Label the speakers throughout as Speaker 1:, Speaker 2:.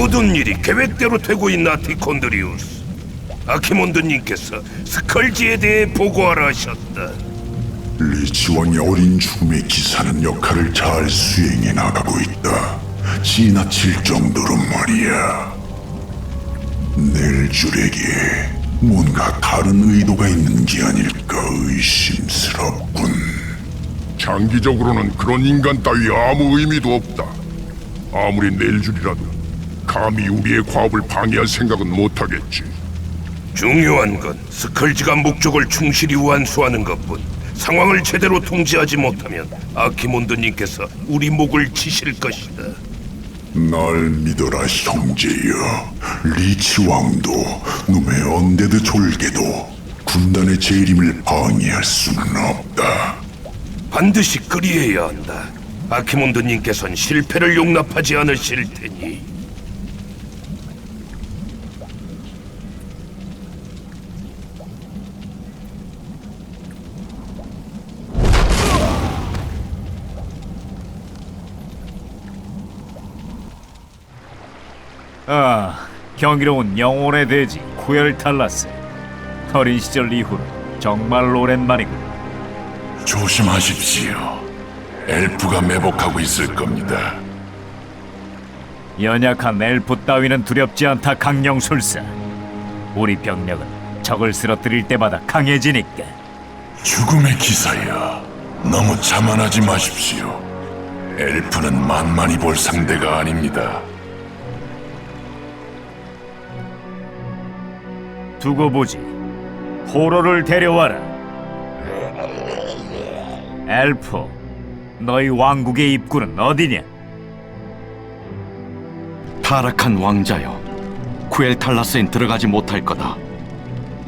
Speaker 1: 모든 일이 계획대로 되고 있나 티콘드리우스 아키몬드님께서 스컬지에 대해 보고하라 하셨다
Speaker 2: 리치왕의 어린 죽음의 기사는 역할을 잘 수행해 나가고 있다. 지나칠 정도로 말이야. 넬줄에게 뭔가 다른 의도가 있는 게 아닐까 의심스럽군.
Speaker 3: 장기적으로는 그런 인간 따위 아무 의미도 없다. 아무리 넬줄이라도 감히 우리의 과업을 방해할 생각은 못하겠지.
Speaker 1: 중요한 건 스컬지가 목적을 충실히 완수하는 것뿐 상황을 제대로 통제하지 못하면 아키몬드님께서 우리 목을 치실 것이다
Speaker 2: 날 믿어라 형제여. 리치 왕도 놈의 언데드 졸개도 군단의 재림을 방해할 수는 없다.
Speaker 1: 반드시 그리해야 한다 아키몬드님께선 실패를 용납하지 않으실 테니
Speaker 4: 아, 경이로운 영혼의 돼지 쿠엘 탈라스. 어린 시절 이후로 정말 오랜만이군.
Speaker 2: 조심하십시오. 엘프가 매복하고 있을 겁니다.
Speaker 4: 연약한 엘프 따위는 두렵지 않다 강령술사. 우리 병력은 적을 쓰러뜨릴 때마다 강해지니까.
Speaker 2: 죽음의 기사여, 너무 자만하지 마십시오. 엘프는 만만히 볼 상대가 아닙니다.
Speaker 4: 두고 보지. 호로를 데려와라. 엘프, 너희 왕국의 입구는 어디냐?
Speaker 5: 타락한 왕자여 쿠엘탈라스엔 들어가지 못할 거다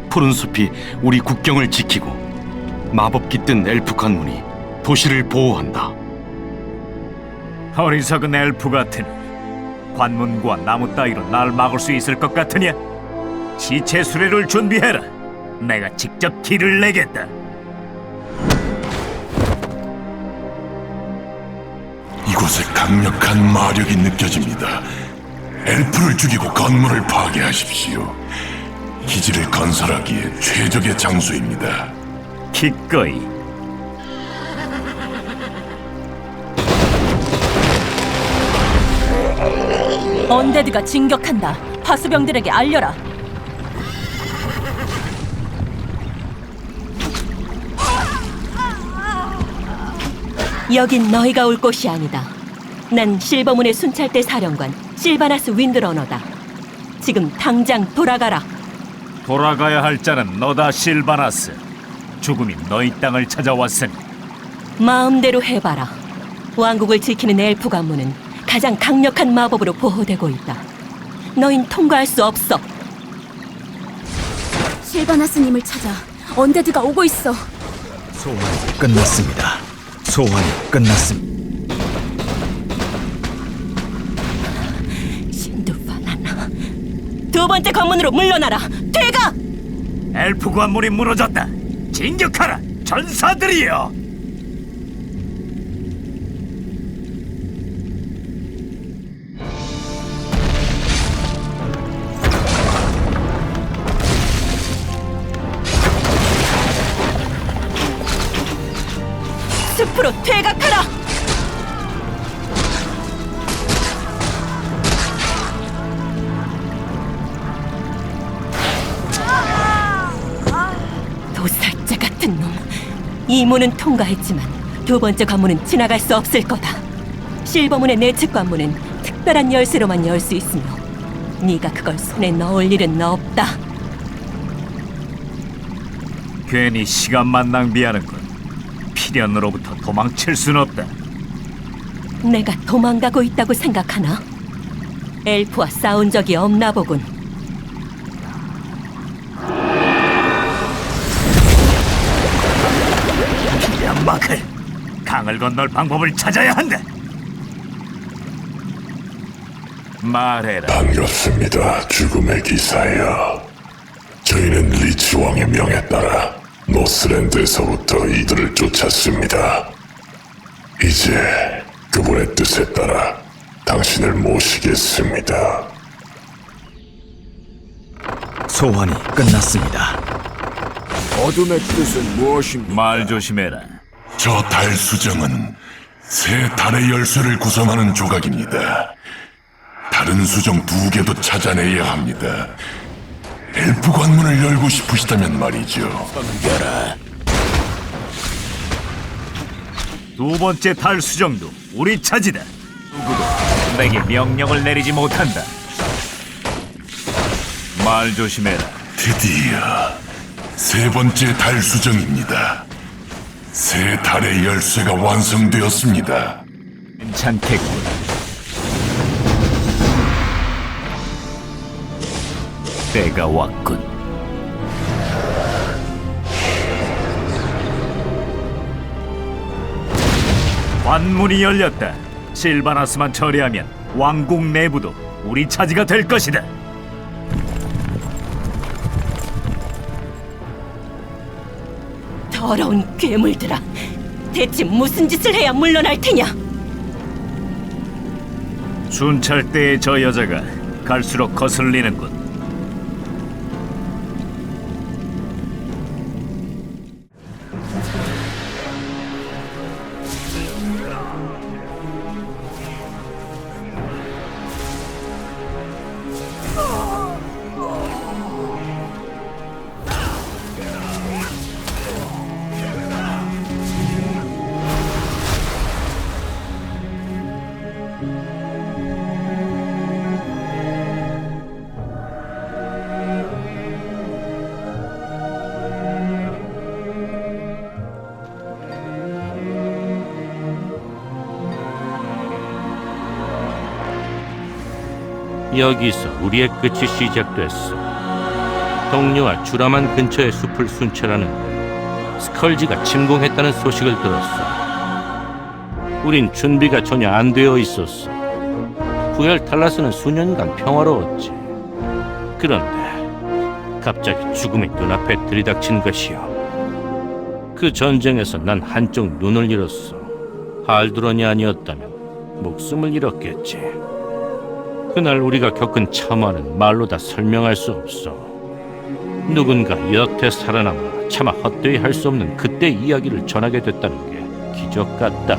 Speaker 5: 푸른 숲이 우리 국경을 지키고 마법 깃든 엘프 관문이 도시를 보호한다
Speaker 4: 어리석은 엘프 같으니 관문과 나무 따위로 날 막을 수 있을 것 같으냐? 시체 수레를 준비해라. 내가 직접 길을 내겠다.
Speaker 2: 이곳에 강력한 마력이 느껴집니다. 엘프를 죽이고 건물을 파괴하십시오. 기지를 건설하기에 최적의 장소입니다.
Speaker 4: 기꺼이.
Speaker 6: 언데드가 진격한다. 파수병들에게 알려라. 여긴 너희가 올 곳이 아니다. 난 실버문의 순찰대 사령관 실바나스 윈드러너다. 지금 당장 돌아가라.
Speaker 4: 돌아가야 할 자는 너다 실바나스. 죽음이 너희 땅을 찾아왔으니
Speaker 6: 마음대로 해봐라. 왕국을 지키는 엘프 관문은 가장 강력한 마법으로 보호되고 있다. 너흰 통과할 수 없어.
Speaker 7: 실바나스님을 찾아 언데드가 오고 있어.
Speaker 8: 소환이 끝났습니다. 소환이 끝났습니다.
Speaker 6: 신두파나나. 두 번째 관문으로 물러나라. 퇴가!
Speaker 4: 엘프 관문이 무너졌다. 진격하라, 전사들이여!
Speaker 6: 숲으로 퇴각하라. 도살자 같은 놈. 이 문은 통과했지만 두 번째 관문은 지나갈 수 없을 거다. 실버문의 내측 관문은 특별한 열쇠로만 열 수 있으며 네가 그걸 손에 넣을 일은 없다.
Speaker 4: 괜히 시간만 낭비하는 군. 필연으로부터 도망칠 순 없다.
Speaker 6: 내가 도망가고 있다고 생각하나? 엘프와 싸운 적이 없나 보군.
Speaker 4: 연막을 강을 건널 방법을 찾아야 한다. 말해라.
Speaker 2: 반갑습니다, 죽음의 기사여. 저희는 리치 왕의 명에 따라 노스랜드에서부터 이들을 쫓았습니다. 이제 그분의 뜻에 따라 당신을 모시겠습니다.
Speaker 8: 소환이 끝났습니다.
Speaker 9: 어둠의 뜻은 무엇입니까?
Speaker 4: 말 조심해라.
Speaker 2: 저 달 수정은 새 달의 열쇠를 구성하는 조각입니다. 다른 수정 두 개도 찾아내야 합니다. 엘프 관문을 열고 싶으시다면 말이죠.
Speaker 4: 두 번째 달 수정도 우리 차지다. 누구도 내게 명령을 내리지 못한다. 말 조심해라.
Speaker 2: 드디어 세 번째 달 수정입니다. 새 달의 열쇠가 완성되었습니다.
Speaker 4: 괜찮겠군. 때가 왔군. 관문이 열렸다. 실바나스만 처리하면 왕국 내부도 우리 차지가 될 것이다.
Speaker 6: 더러운 괴물들아. 대체 무슨 짓을 해야 물러날 테냐?
Speaker 4: 순찰대의 저 여자가 갈수록 거슬리는군.
Speaker 10: 여기서 우리의 끝이 시작됐어. 동료와 주라만 근처의 숲을 순찰하는 스컬지가 침공했다는 소식을 들었어. 우린 준비가 전혀 안 되어 있었어. 부열 탈라스는 수년간 평화로웠지. 그런데 갑자기 죽음이 눈앞에 들이닥친 것이요. 그 전쟁에서 난 한쪽 눈을 잃었어. 할드론이 아니었다면 목숨을 잃었겠지. 그날 우리가 겪은 참화는 말로 다 설명할 수 없어. 누군가 여태 살아남아 차마 헛되이 할 수 없는 그때 이야기를 전하게 됐다는 게 기적 같다.